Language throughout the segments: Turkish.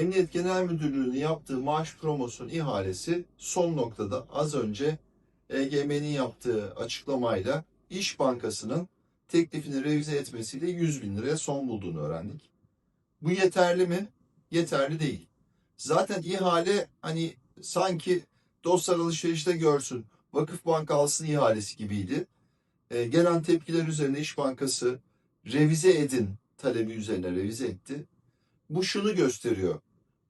Emniyet Genel Müdürlüğü'nün yaptığı maaş promosyon ihalesi son noktada az önce EGM'nin yaptığı açıklamayla İş Bankası'nın teklifini revize etmesiyle 100 bin liraya son bulduğunu öğrendik. Bu yeterli mi? Yeterli değil. Zaten ihale hani sanki dostlar alışverişte görsün, Vakıf Bank alsın ihalesi gibiydi. E, gelen tepkiler üzerine İş Bankası revize edin talebi üzerine revize etti. Bu şunu gösteriyor.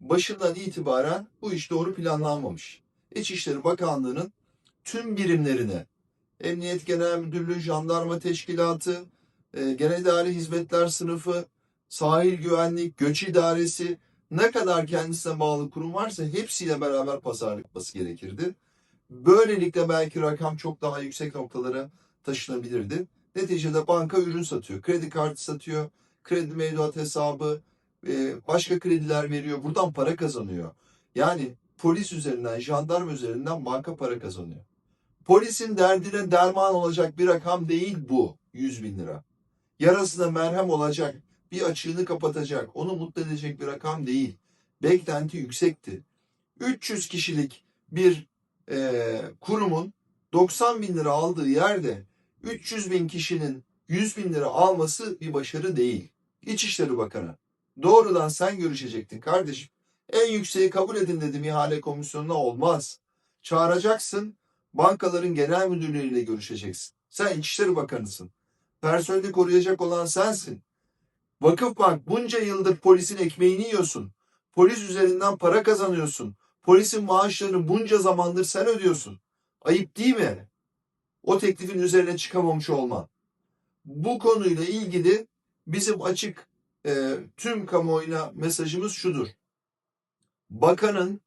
Başından itibaren bu iş doğru planlanmamış. İçişleri Bakanlığı'nın tüm birimlerine, Emniyet Genel Müdürlüğü, Jandarma Teşkilatı, e, Genel İdari Hizmetler Sınıfı, Sahil Güvenlik, Göç İdaresi, ne kadar kendisine bağlı kurum varsa hepsiyle beraber pazarlıkması gerekirdi. Böylelikle belki rakam çok daha yüksek noktalara taşınabilirdi. Neticede banka ürün satıyor, kredi kartı satıyor, kredi mevduat hesabı, e, başka krediler veriyor. Buradan para kazanıyor. Yani polis üzerinden, jandarma üzerinden banka para kazanıyor. Polisin derdine derman olacak bir rakam değil bu 100 bin lira. Yarasına merhem olacak, bir açığını kapatacak, onu mutlu edecek bir rakam değil. Beklenti yüksekti. 300 kişilik bir e, kurumun 90 bin lira aldığı yerde 300 bin kişinin 100 bin lira alması bir başarı değil. İçişleri Bakanı doğrudan sen görüşecektin kardeşim. En yükseği kabul edin dedim ihale komisyonuna olmaz. Çağıracaksın bankaların genel müdürleriyle görüşeceksin. Sen İçişleri Bakanısın. Personeli koruyacak olan sensin. Vakıfbank bunca yıldır polisin ekmeğini yiyorsun. Polis üzerinden para kazanıyorsun. Polisin maaşlarını bunca zamandır sen ödüyorsun. Ayıp değil mi? O teklifin üzerine çıkamamış olman. Bu konuyla ilgili bizim açık e, tüm kamuoyuna mesajımız şudur. Bakanın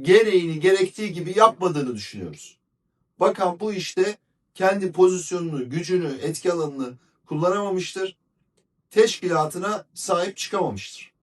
gereğini gerektiği gibi yapmadığını düşünüyoruz. Bakan bu işte kendi pozisyonunu, gücünü, etki alanını kullanamamıştır. Teşkilatına sahip çıkamamıştır.